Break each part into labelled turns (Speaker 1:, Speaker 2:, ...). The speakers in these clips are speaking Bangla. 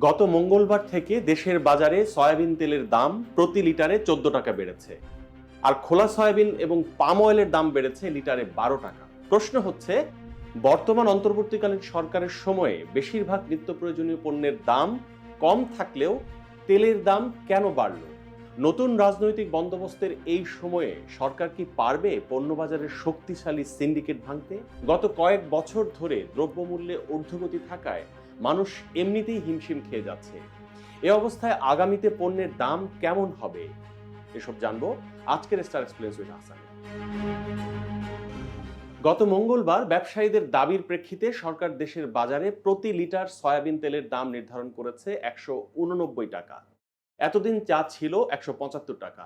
Speaker 1: গত মঙ্গলবার থেকে দেশের বাজারে সয়াবিন তেলের দাম প্রতি লিটারে চোদ্দ টাকা বেড়েছে। আর খোলা সয়াবিন এবং পাম অয়েলের দাম বেড়েছে লিটারে বারো টাকা। প্রশ্ন হচ্ছে, বর্তমান অন্তর্বর্তীকালীন সরকারের সময়ে বেশিরভাগ নিত্য প্রয়োজনীয় পণ্যের দাম কম থাকলেও তেলের দাম কেন বাড়ল? নতুন রাজনৈতিক বন্দোবস্তের এই সময়ে সরকার কি পারবে পণ্যবাজারের শক্তিশালী সিন্ডিকেট ভাঙতে? গত কয়েক বছর ধরে দ্রব্যমূল্যে ঊর্ধ্বগতি থাকায় মানুষ এমনিতেই হিমশিম খেয়ে যাচ্ছে। এ অবস্থায় আগামীতে পণ্যের দাম কেমন হবে? এসব জানব আজকের স্টার এক্সপ্লেন্স উইথ হাসান। গত মঙ্গলবার ব্যবসায়ীদের দাবির প্রেক্ষিতে সরকার দেশের বাজারে প্রতি লিটার সয়াবিন তেলের দাম নির্ধারণ করেছে একশো উননব্বই টাকা। এতদিন যা ছিল একশো পঁচাত্তর টাকা।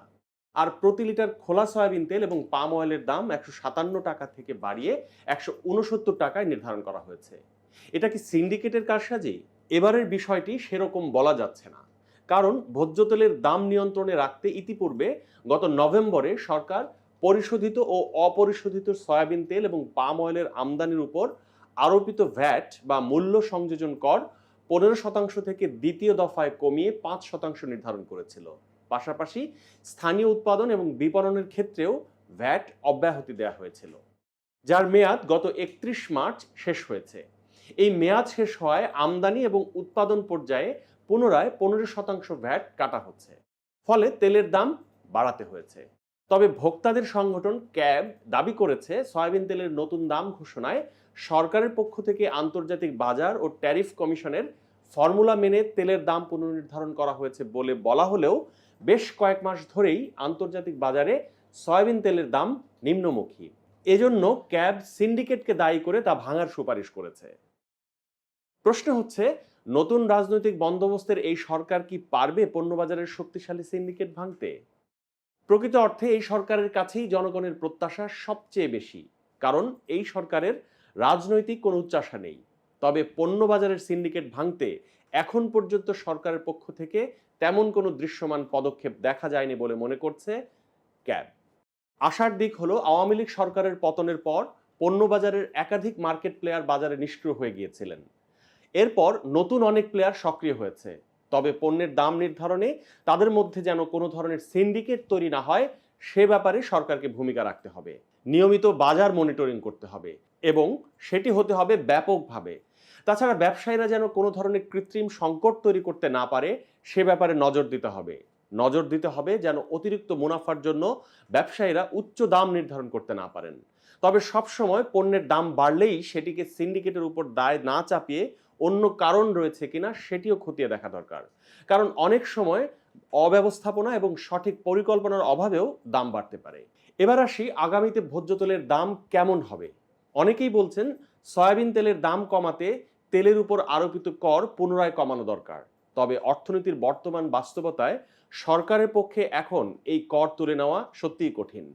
Speaker 1: আর প্রতি লিটার খোলা সয়াবিন তেল এবং পাম অয়েলের দাম একশো সাতান্ন টাকা থেকে বাড়িয়ে একশো উনসত্তর টাকায় নির্ধারণ করা হয়েছে। এটা কি সিন্ডিকেটের কারসাজি? এবারের বিষয়টি সেরকম বলা যাচ্ছে না। কারণ ভোজ্য তেলের দাম নিয়ন্ত্রণে রাখতে ইতিপূর্বে গত নভেম্বরে সরকার পরিশোধিত ও অপরিশোধিত সয়াবিন তেল এবং পাম অয়েলের আমদানির উপর আরোপিত ভ্যাট বা মূল্য সংযোজন কর পনেরো শতাংশ থেকে দ্বিতীয় দফায় কমিয়ে পাঁচ শতাংশ নির্ধারণ করেছিল। পাশাপাশি স্থানীয় উৎপাদন এবং বিপণনের ক্ষেত্রেও ভ্যাট অব্যাহতি দেওয়া হয়েছিল। যার মেয়াদ গত একত্রিশ মার্চ শেষ হয়েছে। এই মেয়াদ শেষ হওয়ায় আমদানি এবং উৎপাদন পর্যায়ে পুনরায় পনেরো শতাংশ ভ্যাট কাটা হচ্ছে। ফলে তেলের দাম বাড়াতে হয়েছে। তবে ভোক্তাদের সংগঠন ক্যাব দাবি করেছে, সয়াবিন তেলের নতুন দাম ঘোষণায় সরকারের পক্ষ থেকে আন্তর্জাতিক বাজার ও ট্যারিফ কমিশনের ফর্মুলা মেনে তেলের দাম পুনর্নির্ধারণ করা হয়েছে বলে বলা হলেও বেশ কয়েক মাস ধরেই আন্তর্জাতিক বাজারে সয়াবিন তেলের দাম নিম্নমুখী। এজন্য ক্যাব সিন্ডিকেটকে দায়ী করে তা ভাঙার সুপারিশ করেছে। প্রশ্ন হচ্ছে, নতুন রাজনৈতিক বন্দোবস্তের এই সরকার কি পারবে পণ্যবাজারের শক্তিশালী সিন্ডিকেট ভাঙতে? প্রকৃত অর্থে এই সরকারের কাছেই জনগণের প্রত্যাশা সবচেয়ে বেশি, কারণ এই সরকারের রাজনৈতিক কোনো উচ্চাসা নেই। তবে পণ্যবাজারের সিন্ডিকেট ভাঙতে এখন পর্যন্ত সরকারের পক্ষ থেকে তেমন কোনো দৃশ্যমান পদক্ষেপ দেখা যায়নি বলে মনে করছে ক্যাব। আশার দিক হলো, আওয়ামী লীগ সরকারের পতনের পর পণ্যবাজারের একাধিক মার্কেট প্লেয়ার বাজারে নিষ্ক্রিয় হয়ে গিয়েছিলেন। এরপর নতুন অনেক প্লেয়ার সক্রিয় হয়েছে। তবে পণ্যের দাম নির্ধারণে তাদের মধ্যে যেন কোনো ধরনের সিন্ডিকেট তৈরি না হয়, সে ব্যাপারে সরকারকে ভূমিকা রাখতে হবে। নিয়মিত বাজার মনিটরিং করতে হবে এবং সেটি হতে হবে ব্যাপকভাবে। তাছাড়া ব্যবসায়ীরা যেন কোনো ধরনের কৃত্রিম সংকট তৈরি করতে না পারে, সে ব্যাপারে নজর দিতে হবে। নজর দিতে হবে যেন অতিরিক্ত মুনাফার জন্য ব্যবসায়ীরা উচ্চ দাম নির্ধারণ করতে না পারেন। তবে সবসময় পণ্যের দাম বাড়লেই সেটিকে সিন্ডিকেটের উপর দায় না চাপিয়ে অন্য কারণ রয়েছে কিনা সেটিও খতিয়ে দেখা দরকার। কারণ অনেক সময় অব্যবস্থাপনা এবং সঠিক পরিকল্পনার অভাবেও দাম বাড়তে পারে। এবার আসি আগামীতে ভোজ্য তেলের দাম কেমন হবে? অনেকেই বলছেন সয়াবিন তেলের দাম কমাতে তেলের উপর আরোপিত কর পুনরায় কমানো দরকার। তবে অর্থনীতির বর্তমান বাস্তবতায় সরকারের পক্ষে এখন এই কর তুলে নেওয়া সত্যিই কঠিন।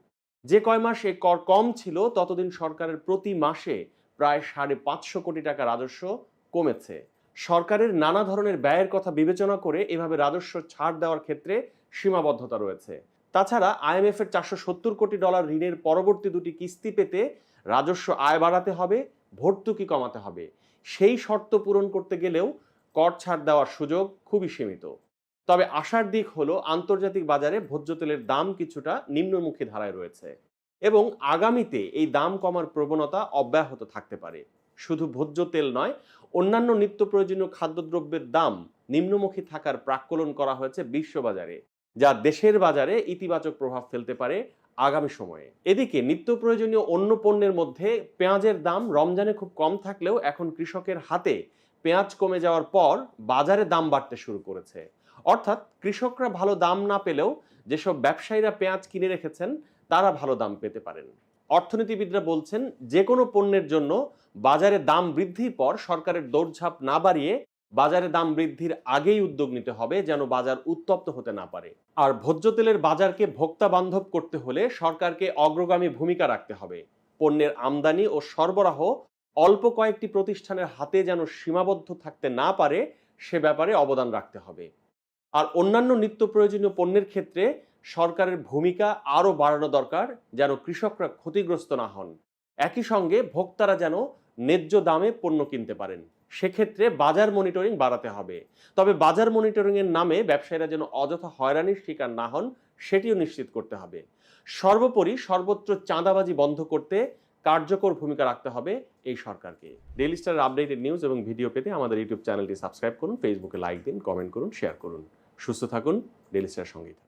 Speaker 1: যে কয় মাস এই কর কম ছিল, ততদিন সরকারের প্রতি মাসে প্রায় সাড়ে পাঁচশো কোটি টাকা রাজস্ব কমেছে। সরকারের নানা ধরনের ব্যয়ের কথা বিবেচনা করে এভাবে রাজস্ব ছাড় দেওয়ার ক্ষেত্রে সীমাবদ্ধতা রয়েছে। তাছাড়া আইএমএফ এর চারশো সত্তর কোটি ডলার ঋণের পরবর্তী দুটি কিস্তি পেতে রাজস্ব আয় বাড়াতে হবে, ভর্তুকি কমাতে হবে। সেই শর্ত পূরণ করতে গেলেও কর ছাড় দেওয়ার সুযোগ খুবই সীমিত। তবে আশার দিক হলো আন্তর্জাতিক বাজারে ভোজ্য তেলের দাম কিছুটা নিম্নমুখী ধারায় রয়েছে এবং আগামীতে এই দাম কমার প্রবণতা অব্যাহত থাকতে পারে। শুধু ভোজ্য তেল নয়, অন্যান্য নিত্য প্রয়োজনীয় খাদ্যদ্রব্যের দাম নিম্নমুখী থাকার প্রাক্কলন করা হয়েছে বিশ্ববাজারে, যা দেশের বাজারে ইতিবাচক প্রভাব ফেলতে পারে আগামী সময়ে। এদিকে নিত্য প্রয়োজনীয় অন্য পণ্যের মধ্যে পেঁয়াজের দাম রমজানে খুব কম থাকলেও এখন কৃষকের হাতে পেঁয়াজ কমে যাওয়ার পর বাজারে দাম বাড়তে শুরু করেছে। অর্থাৎ কৃষকরা ভালো দাম না পেলেও যেসব ব্যবসায়ীরা পেঁয়াজ কিনে রেখেছেন, তারা ভালো দাম পেতে পারেন। অর্থনীতিবিদরা বলছেন, যে কোনো পণ্যের জন্য বাজারে দাম বৃদ্ধির পর সরকারের দৌড়ঝাঁপ না বাড়িয়ে বাজারে দাম বৃদ্ধির আগেই উদ্যোগ নিতে হবে যেন বাজার উত্তপ্ত হতে না পারে। আর ভোজ্য তেলের বাজারকে ভোক্তা বান্ধব করতে হলে সরকারকে অগ্রগামী ভূমিকা রাখতে হবে। পণ্যের আমদানি ও সরবরাহ অল্প কয়েকটি প্রতিষ্ঠানের হাতে যেন সীমাবদ্ধ থাকতে না পারে, সে ব্যাপারে অবদান রাখতে হবে। আর অন্যান্য নিত্য প্রয়োজনীয় পণ্যের ক্ষেত্রে সরকারের ভূমিকা আরও বাড়ানো দরকার যেন কৃষকরা ক্ষতিগ্রস্ত না হন। একই সঙ্গে ভোক্তারা যেন ন্যায্য দামে পণ্য কিনতে পারেন। সেক্ষেত্রে বাজার মনিটরিং বাড়াতে হবে। তবে বাজার মনিটরিংয়ের নামে ব্যবসায়ীরা যেন অযথা হয়রানির শিকার না হন, সেটিও নিশ্চিত করতে হবে। সর্বোপরি সর্বত্র চাঁদাবাজি বন্ধ করতে কার্যকর ভূমিকা রাখতে হবে এই সরকারকে। ডেইলি স্টার আপডেটেড নিউজ এবং ভিডিও পেতে আমাদের ইউটিউব চ্যানেলটি সাবস্ক্রাইব করুন ফেসবুকে লাইক দিন কমেন্ট করুন শেয়ার করুন। সুস্থ থাকুন ডেইলি স্টার সংগীত